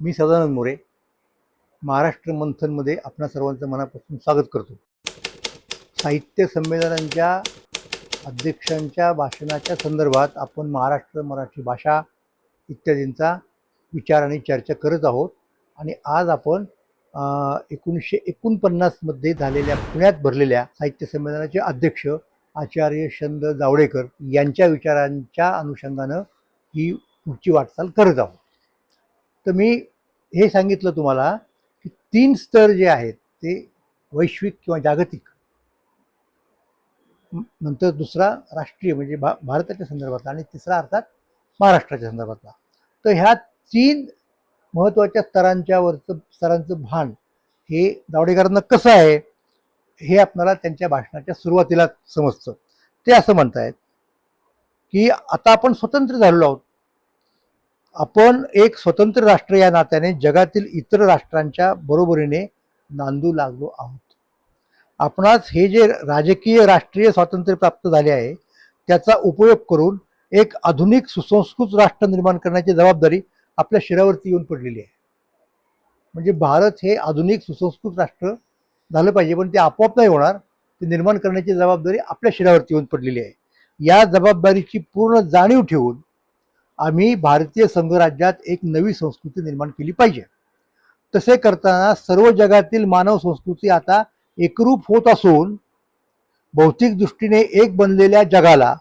मी सदानंद मोरे महाराष्ट्र मंथनमध्ये आपणा सर्वांचं मनापासून स्वागत करतो. साहित्य संमेलनांच्या अध्यक्षांच्या भाषणाच्या संदर्भात आपण महाराष्ट्र मराठी भाषा इत्यादींचा विचार आणि चर्चा करत आहोत. आणि आज आपण एकोणीसशे एकोणपन्नासमध्ये झालेल्या पुण्यात भरलेल्या साहित्य संमेलनाचे अध्यक्ष आचार्य शंद जावडेकर यांच्या विचारांच्या अनुषंगानं ही पुढची वाटचाल करत आहोत. तर मी हे सांगितलं तुम्हाला की तीन स्तर जे आहेत ते वैश्विक किंवा जागतिक. नंतर दुसरा राष्ट्रीय म्हणजे भा भारताच्या संदर्भातला आणि तिसरा अर्थात महाराष्ट्राच्या संदर्भातला. तर ह्या तीन महत्त्वाच्या स्तरांच्यावरचं स्तरांचं भान हे जावडेकरांना कसं आहे हे आपल्याला त्यांच्या भाषणाच्या सुरुवातीला समजतं. ते असं म्हणतायत की आता आपण स्वतंत्र झालेलो आहोत. आपण एक स्वतंत्र राष्ट्र या नात्याने जगातील इतर राष्ट्रांच्या बरोबरीने नांदू लागलो आहोत. आपणास हे जे राजकीय राष्ट्रीय स्वातंत्र्य प्राप्त झाले आहे त्याचा उपयोग करून एक आधुनिक सुसंस्कृत राष्ट्र निर्माण करण्याची जबाबदारी आपल्या शिरावरती येऊन पडलेली आहे. म्हणजे भारत हे आधुनिक सुसंस्कृत राष्ट्र झालं पाहिजे पण ते आपोआप नाही होणार. ते निर्माण करण्याची जबाबदारी आपल्या शिरावरती येऊन पडलेली आहे. या जबाबदारीची पूर्ण जाणीव ठेवून आम्ही भारतीय संघराज्यात एक नवी संस्कृती निर्माण केली पाहिजे. तसे करताना सर्व जगातील मानव संस्कृती आता एकरूप होत असून भौतिक दृष्टीने एक बनलेल्या जगाला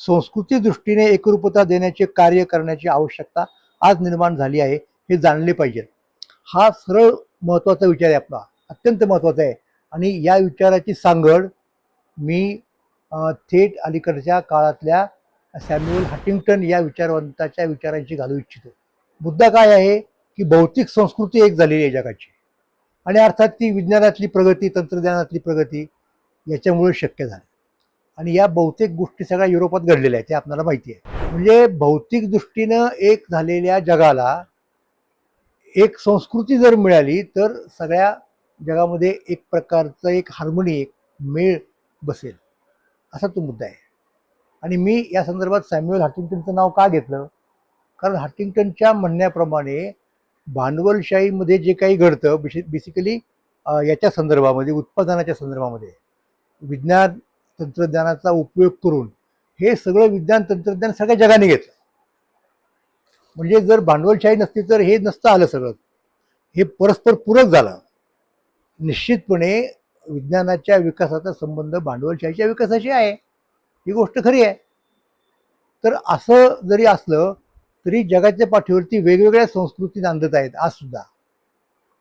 संस्कृती दृष्टीने एकरूपता देण्याचे कार्य करण्याची आवश्यकता आज निर्माण झाली आहे हे जाणले पाहिजे. हा सरळ महत्त्वाचा विचार आहे आपला अत्यंत महत्त्वाचा आहे. आणि या विचाराची सांगड मी थेट अलीकडच्या काळातल्या सॅम्युअल हटिंग्टन या विचारवंताच्या विचारांची घालू इच्छितो. मुद्दा काय आहे की भौतिक संस्कृती एक झालेली आहे जगाची. आणि अर्थात ती विज्ञानातली प्रगती तंत्रज्ञानातली प्रगती याच्यामुळे शक्य झाली. आणि या बहुतेक गोष्टी सगळ्या युरोपात घडलेल्या आहेत ते आपल्याला माहिती आहे. म्हणजे भौतिक दृष्टीनं एक झालेल्या जगाला एक संस्कृती जर मिळाली तर सगळ्या जगामध्ये एक प्रकारचं एक हार्मोनी एक मेळ बसेल. असा तो मुद्दा आहे. आणि मी या संदर्भात सॅम्युअल हटिंग्टनचं नाव का घेतलं? कारण हटिंग्टनच्या म्हणण्याप्रमाणे भांडवलशाहीमध्ये जे काही घडतं बेशि बेसिकली याच्या संदर्भामध्ये उत्पादनाच्या संदर्भामध्ये विज्ञान तंत्रज्ञानाचा उपयोग करून हे सगळं विज्ञान तंत्रज्ञान सगळ्या जगाने घेतलं. म्हणजे जर भांडवलशाही नसती तर हे नसतं आलं सगळं. हे परस्पर पूरक झालं. निश्चितपणे विज्ञानाच्या विकासाचा संबंध भांडवलशाहीच्या विकासाशी आहे. ही गोष्ट खरी आहे. तर असं जरी असलं तरी जगाच्या पाठीवरती वेगवेगळ्या संस्कृती नांदत आहेत आज सुद्धा.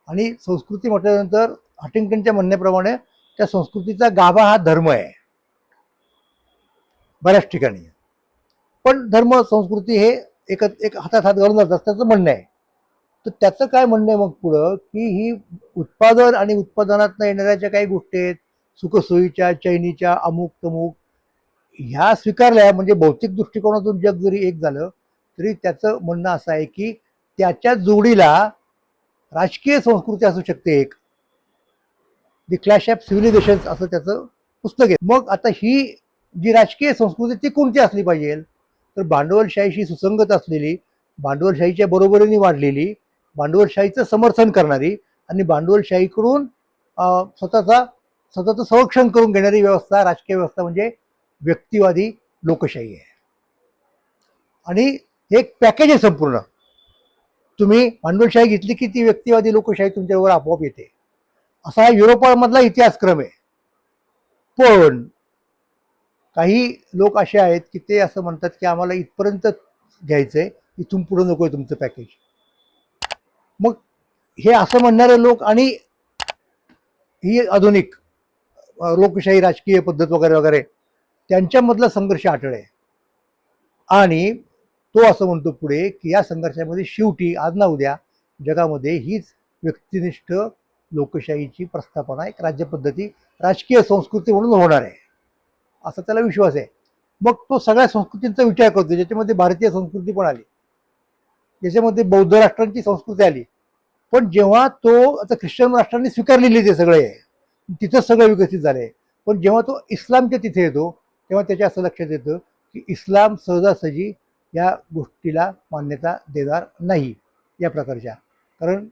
आणि संस्कृती म्हटल्यानंतर हटिंग्टनच्या म्हणण्याप्रमाणे त्या संस्कृतीचा गाभा हा धर्म आहे. बऱ्याच ठिकाणी. पण धर्म संस्कृती हे एक एक हातात हात घालून जातात त्याचं म्हणणं आहे. तर त्याचं काय म्हणणं आहे मग पुढं? की ही उत्पादन आणि उत्पादनातनं येणाऱ्या ज्या काही गोष्टी आहेत सुखसोयीच्या चैनीच्या अमुक तमुक ह्या स्वीकारल्या म्हणजे भौतिक दृष्टिकोनातून जग जरी एक झालं तरी त्याचं म्हणणं असं आहे की त्याच्या जोडीला राजकीय संस्कृती असू शकते एक. दी क्लॅश ऑफ सिव्हिलायझेशन असं त्याचं पुस्तक आहे. मग आता ही जी राजकीय संस्कृती ती कोणती असली पाहिजे? तर भांडवलशाहीशी सुसंगत असलेली भांडवलशाहीच्या बरोबरीने वाढलेली भांडवलशाहीचं समर्थन करणारी आणि भांडवलशाहीकडून स्वतःचा स्वतःचं संरक्षण करून घेणारी व्यवस्था राजकीय व्यवस्था म्हणजे व्यक्तिवादी लोकशाही आहे. आणि हे एक पॅकेज आहे संपूर्ण. तुम्ही भांडवलशाही घेतली की ती व्यक्तिवादी लोकशाही तुमच्यावर आपोआप येते. असा युरोपामधला इतिहासक्रम आहे. पण काही लोक असे आहेत की ते असं म्हणतात की आम्हाला इथपर्यंत घ्यायचं आहे इथून पुढं नको आहे तुमचं पॅकेज मग हे असं म्हणणारे लोक आणि ही आधुनिक लोकशाही राजकीय पद्धत वगैरे वगैरे त्यांच्यामधला संघर्ष आठळ आहे आणि तो असं म्हणतो पुढे की या संघर्षामध्ये शेवटी आज ना उद्या जगामध्ये हीच व्यक्तिनिष्ठ लोकशाहीची प्रस्थापना एक राज्यपद्धती राजकीय संस्कृती म्हणून होणार आहे. असा त्याला विश्वास आहे. मग तो सगळ्या संस्कृतींचा विचार करतो ज्याच्यामध्ये भारतीय संस्कृती पण आली. ज्याच्यामध्ये बौद्ध राष्ट्रांची संस्कृती आली. पण जेव्हा तो आता ख्रिश्चन राष्ट्रांनी स्वीकारलेली ते सगळे तिथं सगळं विकसित झालंय. पण जेव्हा तो इस्लामच्या तिथे येतो तेव्हा त्याच्या असं लक्षात येतं की इस्लाम सहजासहजी या गोष्टीला मान्यता देणार नाही या प्रकारच्या. कारण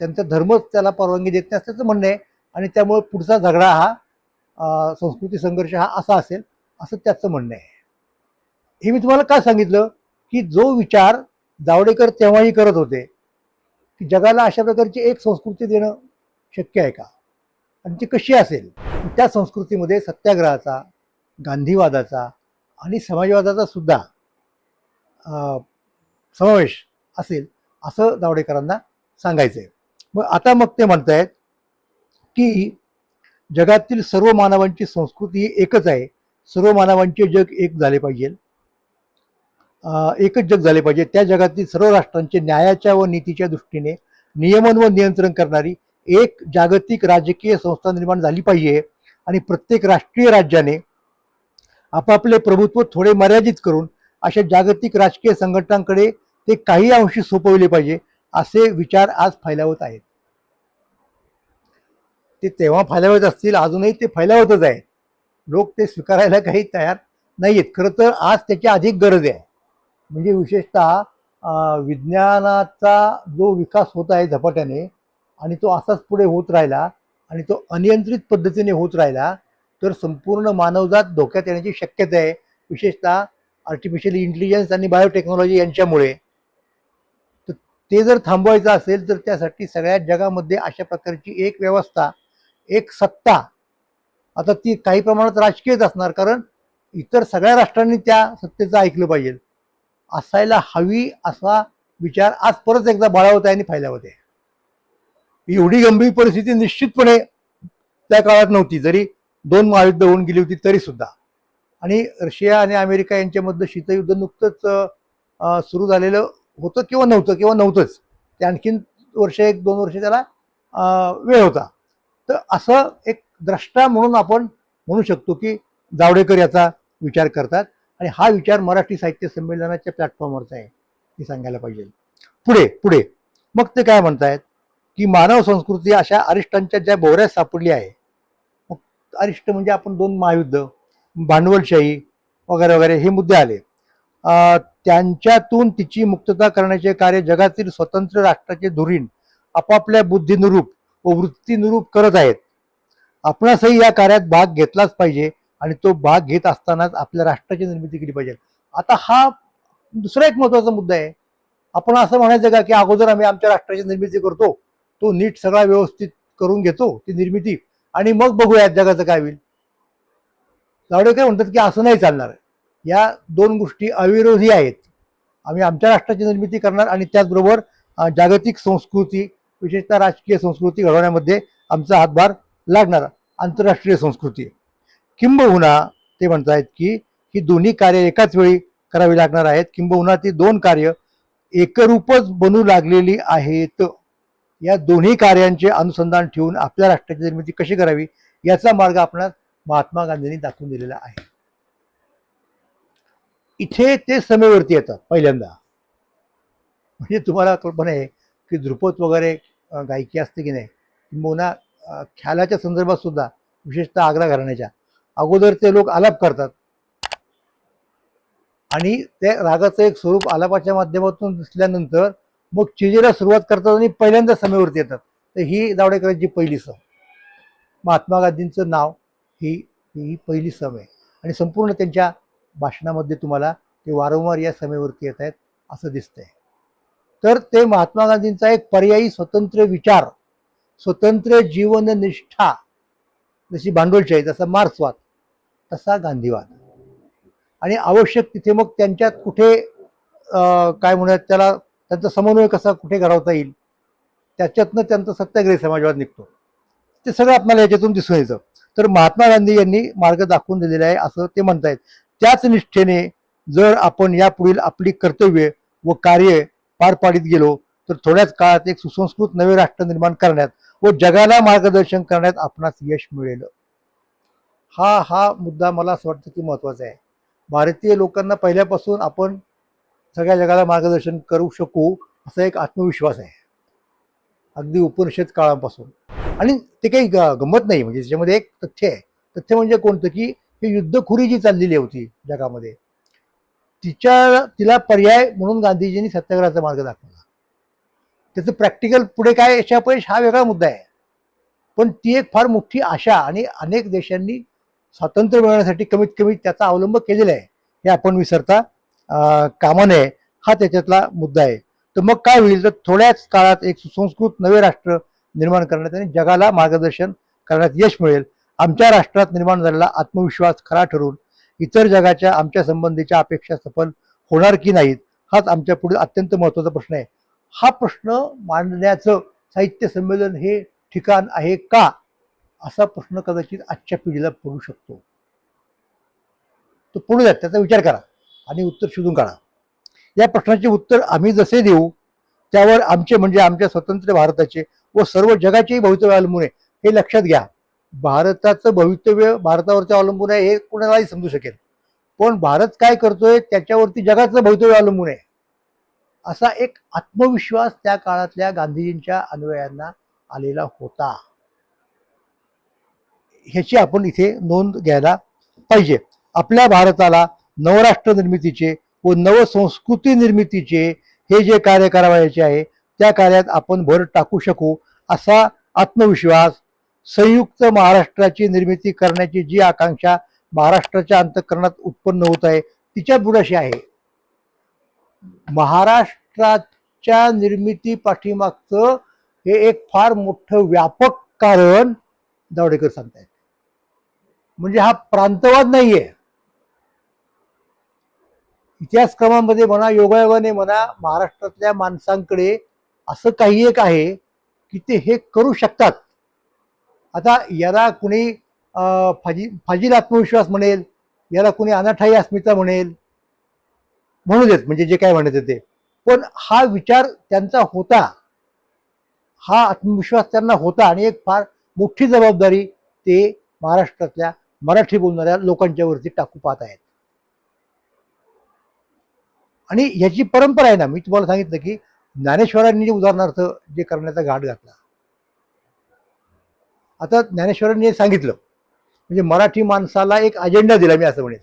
त्यांचा धर्मच त्याला परवानगी देत नाही असल्याचं म्हणणं आहे. आणि त्यामुळे पुढचा झगडा हा संस्कृती संघर्ष हा असा असेल असं त्याचं म्हणणं आहे. हे मी तुम्हाला का सांगितलं? की जो विचार जावडेकर तेव्हाही करत होते की जगाला अशा प्रकारची एक संस्कृती देणं शक्य आहे का? आणि ती कशी असेल? त्या संस्कृतीमध्ये सत्याग्रहाचा गांधीवादाचा आणि समाजवादाचा सुद्धा समावेश असेल असं जावडेकरांना सांगायचं आहे मग आता मग ते म्हणतायत की जगातील सर्व मानवांची संस्कृती ही एकच आहे. सर्व मानवांचे जग एक झाले पाहिजे. एकच जग झाले पाहिजे. त्या जगातील सर्व राष्ट्रांचे न्यायाच्या व नीतीच्या दृष्टीने नियमन व नियंत्रण करणारी एक जागतिक राजकीय संस्था निर्माण झाली पाहिजे. आणि प्रत्येक राष्ट्रीय राज्याने आपापले प्रभुत्व थोडे मर्यादित करून अशा जागतिक राजकीय संघटनांकडे ते काही अंशी सोपवले पाहिजे असे विचार आज फैलावत आहेत. ते तेव्हा फैलावत असतील अजूनही ते फैलावतच आहेत. लोक ते स्वीकारायला काही तयार नाही आहेत खरं तर आज त्याची अधिक गरज आहे. म्हणजे विशेषतः विज्ञानाचा जो विकास होत आहे झपाट्याने आणि तो असाच पुढे होत राहिला आणि तो अनियंत्रित पद्धतीने होत राहिला तर संपूर्ण मानवजात धोक्यात येण्याची शक्यता आहे. विशेषतः आर्टिफिशियल इंटेलिजन्स आणि बायोटेक्नॉलॉजी यांच्यामुळे. तर ते जर थांबवायचं असेल तर त्यासाठी सगळ्या जगामध्ये अशा प्रकारची एक व्यवस्था एक सत्ता आता ती काही प्रमाणात राजकीयच असणार कारण इतर सगळ्या राष्ट्रांनी त्या सत्तेचं ऐकलं पाहिजे. असायला हवी असा विचार आज परत एकदा बाळावत आहे आणि फैलावत आहे. एवढी गंभीर परिस्थिती निश्चितपणे त्या काळात नव्हती. जरी दोन महायुद्ध होऊन गेली होती तरी सुद्धा आणि रशिया आणि अमेरिका यांच्यामधलं शीतयुद्ध नुकतंच सुरू झालेलं होतं किंवा नव्हतं किंवा नव्हतंच. ते आणखीन वर्ष एक दोन वर्ष त्याला वेळ होता. तर असं एक द्रष्टा म्हणून आपण म्हणू शकतो की जावडेकर याचा विचार करतात. आणि हा विचार मराठी साहित्य संमेलनाच्या प्लॅटफॉर्मवरचा आहे. हे सांगायला पाहिजे. पुढे पुढे. मग ते काय म्हणतायत? की मानव संस्कृती अशा अरिष्टांच्या ज्या बोऱ्यात सापडली आहे अरिष्ट म्हणजे आपण दोन महायुद्ध भांडवलशाही वगैरे वगैरे हे मुद्दे आले. त्यांच्यातून तिची मुक्तता करण्याचे कार्य जगातील स्वतंत्र राष्ट्राचे धुरीण आपापल्या बुद्धीनुरूप व वृत्तीनुरूप करत आहेत. आपणासही या कार्यात भाग घेतलाच पाहिजे आणि तो भाग घेत असतानाच आपल्या राष्ट्राची निर्मिती केली पाहिजे. आता हा दुसरा एक महत्त्वाचा मुद्दा आहे. आपण असं म्हणायचं का की अगोदर आम्ही आमच्या राष्ट्राची निर्मिती करतो तो नीट सगळा व्यवस्थित करून घेतो ती निर्मिती आणि मग बघूयात जगाचं काय होईल. जावडेकर म्हणतात की असं नाही चालणार. या दोन गोष्टी अविरोधी आहेत. आम्ही आमच्या राष्ट्राची निर्मिती करणार आणि त्याचबरोबर जागतिक संस्कृती विशेषतः राजकीय संस्कृती घडवण्यामध्ये आमचा हातभार लागणार. आंतरराष्ट्रीय संस्कृती. किंबहुना ते म्हणतायत की ही दोन्ही कार्य एकाच वेळी करावी लागणार आहेत. किंबहुना ती दोन कार्य एकरूपच बनू लागलेली आहेत. या दोन्ही कार्यांचे अनुसंधान ठेवून आपल्या राष्ट्राची निर्मिती कशी करावी याचा मार्ग आपणास महात्मा गांधींनी दाखवून दिलेला आहे. इथे ते समेवरती येतात पहिल्यांदा. म्हणजे तुम्हाला कल्पना आहे की ध्रुपद वगैरे गायकी असते की नाही किंबहुना ख्यालाच्या संदर्भात सुद्धा विशेषतः आग्रा घराण्याच्या अगोदर ते लोक आलाप करतात. आणि त्या रागाचं एक स्वरूप आलापाच्या माध्यमातून दिसल्यानंतर मग चिजेला सुरुवात करतात आणि पहिल्यांदा समेवरती येतात. तर ही जावडेकरांची पहिली सम महात्मा गांधींचं नाव ही ही पहिली सम आहे. आणि संपूर्ण त्यांच्या भाषणामध्ये तुम्हाला ते वारंवार या समेवरती येत आहेत असं दिसतंय. तर ते महात्मा गांधींचा एक पर्यायी स्वतंत्र विचार स्वतंत्र जीवननिष्ठा जशी भांडवलशाही जसा मार्क्सवाद तसा गांधीवाद. आणि आवश्यक तिथे मग त्यांच्यात कुठे काय म्हणूयात त्याला त्यांचा समन्वय कसा कुठे घडवता येईल त्याच्यातनं त्यांचा सत्याग्रही समाजवाद निघतो. ते सगळं आपल्याला याच्यातून दिसून येतं तर महात्मा गांधी यांनी मार्ग दाखवून दिलेला आहे असं ते म्हणतायत. त्याच निष्ठेने जर आपण यापुढील आपली कर्तव्ये व कार्य पार पाडित गेलो तर थोड्याच काळात एक सुसंस्कृत नवे राष्ट्र निर्माण करण्यात व जगाला मार्गदर्शन करण्यात आपणास यश मिळेल. हा हा मुद्दा मला असं वाटतं की महत्त्वाचा आहे. भारतीय लोकांना पहिल्यापासून आपण सगळ्या जगाला मार्गदर्शन करू शकू असा एक आत्मविश्वास आहे. अगदी उपनिषद काळापासून. आणि ते काही ग- गंमत नाही म्हणजे त्याच्यामध्ये एक तथ्य आहे. तथ्य म्हणजे कोणतं की ही युद्धखुरी जी चाललेली होती जगामध्ये तिच्या तिला पर्याय म्हणून गांधीजींनी सत्याग्रहाचा मार्ग दाखवला. त्याचं प्रॅक्टिकल पुढे काय याच्या अपयश हा वेगळा मुद्दा आहे. पण ती एक फार मोठी आशा आणि अनेक देशांनी स्वातंत्र्य मिळवण्यासाठी कमीत कमी त्याचा अवलंब केलेला आहे हे आपण विसरता कामा नये हा त्याच्यातला मुद्दा आहे. तर मग काय होईल? तर थोड्याच काळात एक सुसंस्कृत नवे राष्ट्र निर्माण करण्यात आणि जगाला मार्गदर्शन करण्यात यश मिळेल. आमच्या राष्ट्रात निर्माण झालेला आत्मविश्वास खरा ठरून इतर जगाच्या आमच्या संबंधीच्या अपेक्षा सफल होणार की नाहीत हाच आमच्या पुढील अत्यंत महत्त्वाचा प्रश्न आहे. हा प्रश्न मांडण्याचं साहित्य संमेलन हे ठिकाण आहे का? असा प्रश्न कदाचित आजच्या पिढीला पडू शकतो. तो पडू द्या त्याचा विचार करा. आणि उत्तर शोधून काढा. या प्रश्नाचे उत्तर आम्ही जसे देऊ त्यावर आमचे म्हणजे आमच्या स्वतंत्र भारताचे व सर्व जगाचेही भवितव्य अवलंबून आहे हे लक्षात घ्या. भारताचं भवितव्य भारतावरती अवलंबून आहे हे कोणालाही समजू शकेल. पण भारत काय करतोय त्याच्यावरती जगाचं भवितव्य अवलंबून आहे. असा एक आत्मविश्वास त्या काळातल्या गांधीजींच्या अनुयायांना आलेला होता. ह्याची आपण इथे नोंद घ्यायला पाहिजे. आपल्या भारताला नवराष्ट्र निर्मितीचे व नवसंस्कृती निर्मितीचे हे जे कार्य करावायचे आहे त्या कार्यात आपण भर टाकू शकू असा आत्मविश्वास संयुक्त महाराष्ट्राची निर्मिती करण्याची जी आकांक्षा महाराष्ट्राच्या अंतकरणात उत्पन्न होत आहे तिच्या बुडाशी आहे. महाराष्ट्राच्या निर्मिती पाठीमागचं हे एक फार मोठं व्यापक कारण जावडेकर सांगतायत. म्हणजे हा प्रांतवाद नाहीये. इतिहासक्रमामध्ये म्हणा योगायोगाने म्हणा महाराष्ट्रातल्या माणसांकडे असं काही एक आहे की ते हे करू शकतात. आता याला कुणी फाजी फाजील आत्मविश्वास म्हणेल याला कुणी अनाठाई अस्मिता म्हणेल म्हणू देत म्हणजे जे काय म्हणत ते. पण हा विचार त्यांचा होता. हा आत्मविश्वास त्यांना होता आणि एक फार मोठी जबाबदारी ते महाराष्ट्रातल्या मराठी बोलणाऱ्या लोकांच्यावरती टाकू पाहत आहेत. आणि याची परंपरा आहे ना मी तुम्हाला सांगितलं की ज्ञानेश्वरांनी जे उदाहरणार्थ जे करण्याचा घाट घातला. आता ज्ञानेश्वरांनी हे सांगितलं म्हणजे मराठी माणसाला एक अजेंडा दिला मी असं म्हणेन.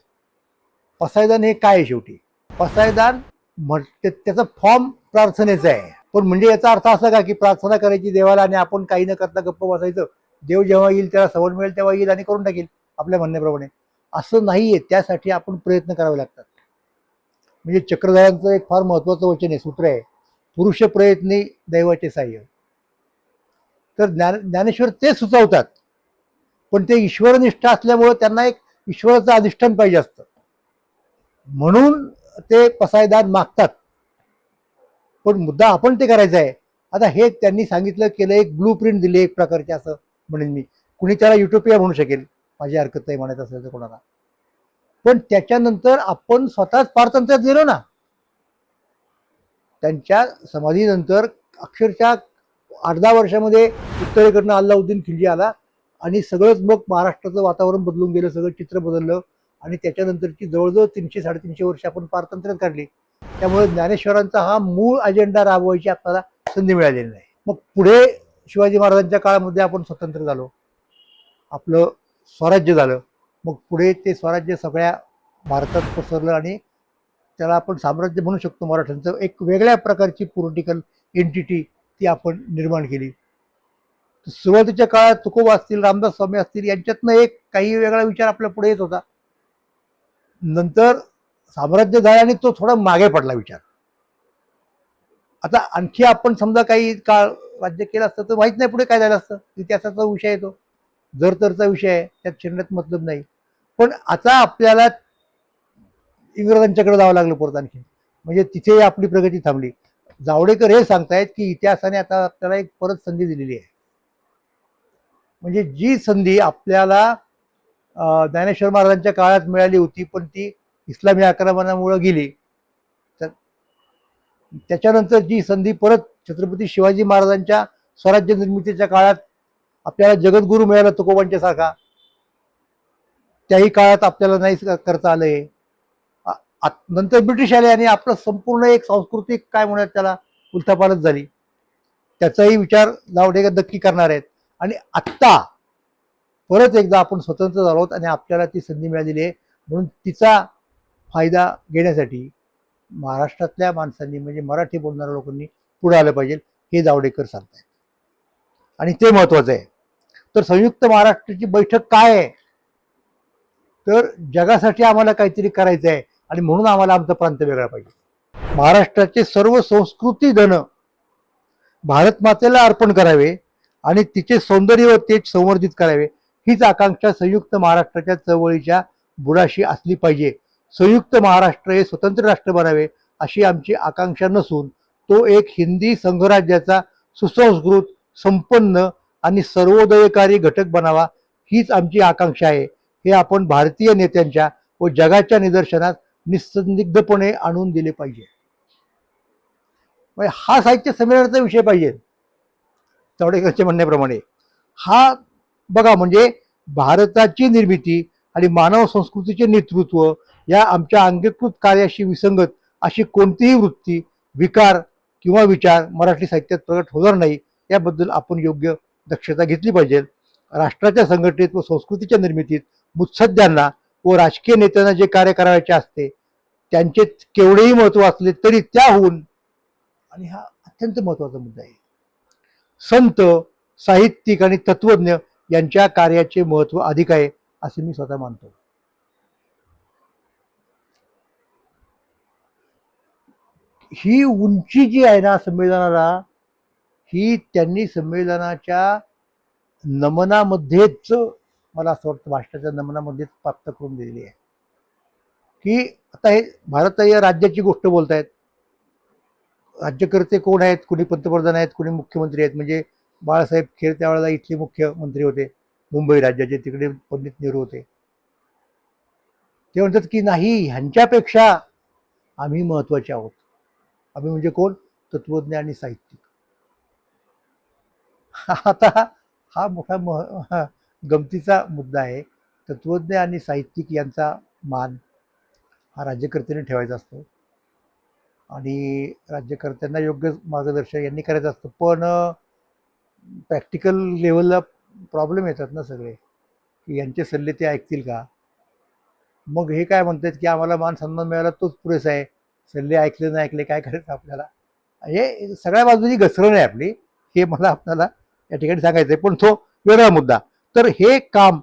पसायदान हे काय आहे शेवटी? पसायदान म्हण- त्याचा फॉर्म प्रार्थनेचा आहे. पण म्हणजे याचा अर्थ असा का की प्रार्थना करायची देवाला आणि आपण काही न करता गप्प बसायचं देव जेव्हा येईल त्याला सवड मिळेल तेव्हा येईल आणि करून टाकेल आपल्या म्हणण्याप्रमाणे. असं नाही आहे त्यासाठी आपण प्रयत्न करावे लागतात. म्हणजे चक्रधारांचं एक फार महत्वाचं वचन आहे सूत्र आहे. पुरुष प्रयत्नी दैवाचे साह्य तर ज्ञान ज्ञानेश्वर ते सुचवतात. पण ते ईश्वरनिष्ठ असल्यामुळं त्यांना एक ईश्वराचं अधिष्ठान पाहिजे असतं. म्हणून ते पसायदान मागतात. पण मुद्दा आपण ते करायचं आहे. आता हे त्यांनी सांगितलं केलं एक ब्लू प्रिंट दिली एक प्रकारचे असं म्हणेन मी. कुणी त्याला युटोपिया म्हणू शकेल? माझी हरकत नाही म्हणायचं असेल तर कोणाला. पण त्याच्यानंतर आपण स्वतःच पारतंत्र्यात गेलो ना. त्यांच्या समाधीनंतर अक्षरशः आठ दहा वर्षामध्ये उत्तरेकडनं अल्लाउद्दीन खिलजी आला आणि सगळंच मग महाराष्ट्राचं वातावरण बदलून गेलं सगळं चित्र बदललं आणि त्याच्यानंतरची जवळजवळ तीनशे साडेतीनशे वर्ष आपण पारतंत्र्यात काढली. त्यामुळे ज्ञानेश्वरांचा हा मूळ अजेंडा राबवायची आपल्याला संधी मिळालेली नाही. मग पुढे शिवाजी महाराजांच्या काळामध्ये आपण स्वतंत्र झालो. आपलं स्वराज्य झालं. मग पुढे ते स्वराज्य सगळ्या भारतात पसरलं आणि त्याला आपण साम्राज्य म्हणू शकतो मराठ्यांचं. एक वेगळ्या प्रकारची पॉलिटिकल एंटिटी ती आपण निर्माण केली. सुरुवातीच्या काळात तुकोबा असतील रामदास स्वामी असतील यांच्यातनं एक काही वेगळा विचार आपल्या पुढे येत होता. नंतर साम्राज्य झालं आणि तो थोडा मागे पडला विचार. आता आणखी आपण समजा काही काळ राज्य केलं असतं तर माहीत नाही पुढे काय झालं असतं. इतिहासाचा विषय येतो जर तरचा विषय आहे त्यात शिरण्यात मतलब नाही. पण आता आपल्याला इंग्रजांच्याकडे जावं लागलं परत आणखी म्हणजे तिथे आपली प्रगती थांबली. जावडेकर हे सांगतायत की इतिहासाने आता आपल्याला एक परत संधी दिलेली आहे. म्हणजे जी संधी आपल्याला ज्ञानेश्वर महाराजांच्या काळात मिळाली होती पण ती इस्लामी आक्रमणामुळे गेली. तर त्याच्यानंतर जी संधी परत छत्रपती शिवाजी महाराजांच्या स्वराज्य निर्मितीच्या काळात आपल्याला जगद्गुरू मिळाला तुकोबांच्या सारखा त्याही काळात आपल्याला नाही करता आलंय आ- नंतर ब्रिटिश आले आणि आपलं संपूर्ण एक सांस्कृतिक काय म्हणूयात त्याला उलथापालच झाली. त्याचाही विचार जावडेकर नक्की करणार आहेत. आणि आत्ता परत एकदा आपण स्वतंत्र झालो आहोत आणि आपल्याला ती संधी मिळालेली आहे. म्हणून तिचा फायदा घेण्यासाठी महाराष्ट्रातल्या माणसांनी म्हणजे मराठी बोलणाऱ्या लोकांनी पुढे आलं पाहिजे हे जावडेकर सांगतायत. आणि ते महत्वाचं आहे. तर संयुक्त महाराष्ट्राची बैठक काय आहे? तर जगासाठी आम्हाला काहीतरी करायचं आहे आणि म्हणून आम्हाला आमचा प्रांत वेगळा पाहिजे. महाराष्ट्राचे सर्व संस्कृती धन भारत मातेला अर्पण करावे आणि तिचे सौंदर्य व तेज संवर्धित करावे हीच आकांक्षा संयुक्त महाराष्ट्राच्या चळवळीच्या बुडाशी असली पाहिजे. संयुक्त महाराष्ट्र हे स्वतंत्र राष्ट्र बनावे अशी आमची आकांक्षा नसून तो एक हिंदी संघराज्याचा सुसंस्कृत संपन्न आणि सर्वोदयकारी घटक बनावा हीच आमची आकांक्षा आहे. हे आपण भारतीय नेत्यांच्या व जगाच्या निदर्शनात निसंदिग्धपणे आणून दिले पाहिजे. म्हणजे हा साहित्य संमेलनाचा विषय पाहिजे. चवडेकरच्या म्हणण्याप्रमाणे. हा बघा म्हणजे भारताची निर्मिती आणि मानव संस्कृतीचे नेतृत्व या आमच्या अंगीकृत कार्याशी विसंगत अशी कोणतीही वृत्ती विकार किंवा विचार मराठी साहित्यात प्रकट होणार नाही याबद्दल आपण योग्य दक्षता घेतली पाहिजे. राष्ट्राच्या संघटनेत व संस्कृतीच्या निर्मितीत मुत्सद्यांना व राजकीय नेत्यांना जे कार्य करायचे असते त्यांचे केवढेही महत्त्व असले तरी त्याहून आणि हा अत्यंत महत्त्वाचा मुद्दा आहे. संत साहित्यिक आणि तत्वज्ञ यांच्या कार्याचे महत्त्व अधिक आहे असे मी स्वतः मानतो. ही उंची जी आहे ना संमेलनाला ही त्यांनी संमेलनाच्या नमनामध्येच मला असं वाटतं भाषणाच्या नमनामध्येच प्राप्त करून दिलेली आहे. की आता हे भारतीय या राज्याची गोष्ट बोलतायत. राज्यकर्ते कोण आहेत? कुणी पंतप्रधान आहेत? कुणी मुख्यमंत्री आहेत? म्हणजे बाळासाहेब खेर त्यावेळेला इथले मुख्यमंत्री होते. मुंबई राज्याचे तिकडे पंडित नेहरू होते. ते म्हणतात की नाही ह्यांच्यापेक्षा आम्ही महत्त्वाचे आहोत. आम्ही म्हणजे कोण? तत्वज्ञ आणि साहित्यिक. आता हा मोठा मह गमतीचा मुद्दा आहे. तत्त्वज्ञ आणि साहित्यिक यांचा मान हा राज्यकर्त्याने ठेवायचा असतो. आणि राज्यकर्त्यांना योग्य मार्गदर्शन यांनी करायचं असतं. पण प्रॅक्टिकल लेवलला प्रॉब्लेम येतात ना सगळे. की यांचे सल्ले ते ऐकतील का? मग हे काय म्हणतात की आम्हाला मान सन्मान मिळाला तोच पुरेसा आहे. सल्ले ऐकले नाही ऐकले काय करायचं आपल्याला? हे सगळ्या बाजूनी घसरण आहे आपली. हे मला आपल्याला या ठिकाणी सांगायचं आहे पण तो वेगळा मुद्दा. तर हे काम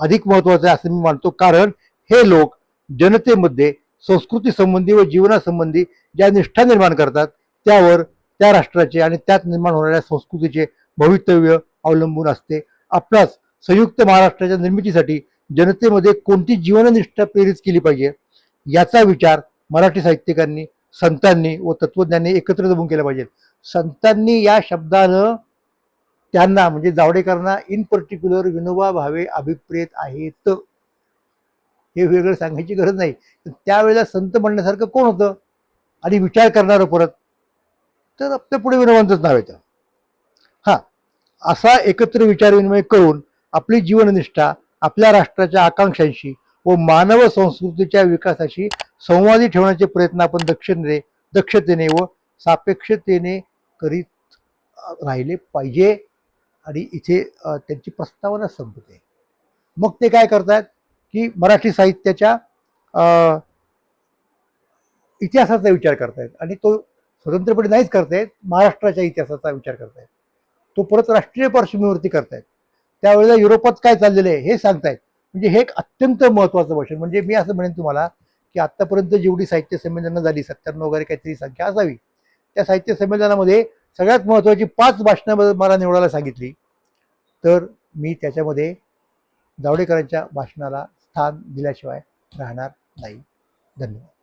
अधिक महत्त्वाचं आहे असं मी मानतो. कारण हे लोक जनतेमध्ये संस्कृती संबंधी व जीवनासंबंधी ज्या निष्ठा निर्माण करतात त्यावर त्या राष्ट्राचे आणि त्यात निर्माण होणाऱ्या संस्कृतीचे भवितव्य अवलंबून असते. आपणास संयुक्त महाराष्ट्राच्या निर्मितीसाठी जनतेमध्ये कोणती जीवननिष्ठा प्रेरित केली पाहिजे याचा विचार मराठी साहित्यिकांनी संतांनी व तत्वज्ञांनी एकत्र जमून केला पाहिजे. संतांनी या शब्दानं त्यांना म्हणजे जावडेकरांना इन पर्टिक्युलर विनोबा भावे अभिप्रेत आहेत. हे वेगळं सांगायची गरज नाही. त्यावेळेला संत म्हणण्यासारखं कोण होतं? आणि विचार करणारं परत? तर आपल्या पुढे विनोबांचंच नाव येतं. हां असा एकत्र विचारविनिमय करून आपली जीवननिष्ठा आपल्या राष्ट्राच्या आकांक्षांशी व मानव संस्कृतीच्या विकासाशी संवादी ठेवण्याचे प्रयत्न आपण दक्षतेने दक्षतेने व सापेक्षतेने करीत राहिले पाहिजे. आणि इथे त्यांची प्रस्तावना संपते. मग ते काय करतात की मराठी साहित्याच्या इतिहासाचा विचार करतायत. आणि तो स्वतंत्रपणे नाहीच करतायत महाराष्ट्राच्या इतिहासाचा विचार करतायत. तो परत राष्ट्रीय पार्श्वभूमीवरती करतायत. त्यावेळेला युरोपात काय चाललेलं आहे हे सांगतायत. म्हणजे हे एक अत्यंत महत्त्वाचं भाषण. म्हणजे मी असं म्हणेन तुम्हाला की आत्तापर्यंत जेवढी साहित्य संमेलनं झाली सत्त्याण्णव वगैरे काहीतरी संख्या असावी त्या साहित्य संमेलनामध्ये सगळ्यात महत्त्वाची पाच भाषणं मला निवडायला सांगितली. तर मी त्याच्यामध्ये जावडेकरांच्या भाषणाला स्थान दिल्याशिवाय राहणार नाही. धन्यवाद.